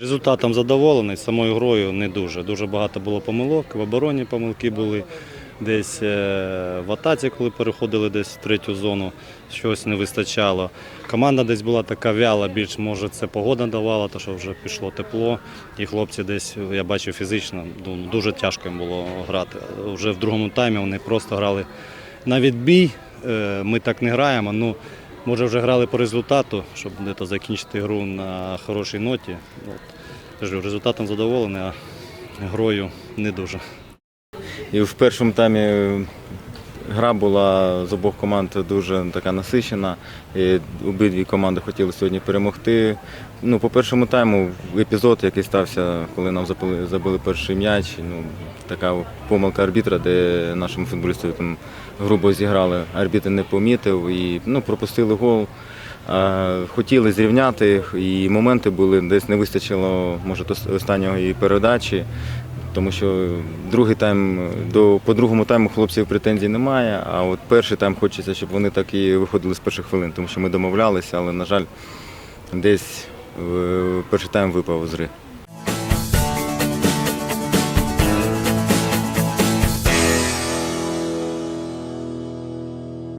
Результатом задоволений, самою грою не дуже. Дуже багато було помилок, в обороні помилки були. Десь е, в атаці, коли переходили десь в третю зону, щось не вистачало. Команда десь була така вяла, більш може це погода давала, то що вже пішло тепло. І хлопці десь, я бачив фізично, ну, дуже тяжко їм було грати. Вже в другому таймі вони просто грали на відбій. Е, Ми так не граємо. Ну, може вже грали по результату, щоб закінчити гру на хорошій ноті. Кажу, результатом задоволений, а грою не дуже. І в першому таймі гра була з обох команд дуже така насичена. І обидві команди хотіли сьогодні перемогти. Ну, по першому тайму епізод, який стався, коли нам забили, забили перший м'яч, ну, така помилка арбітра, де нашому футболісту там грубо зіграли. Арбітр не помітив і ну, пропустили гол. А, Хотіли зрівняти, і моменти були, десь не вистачило, може, останньої передачі. Тому що другий тайм до по другому тайму хлопців претензій немає. А от перший тайм хочеться, щоб вони так і виходили з перших хвилин, тому що ми домовлялися, але на жаль, десь е, перший тайм випав з гри.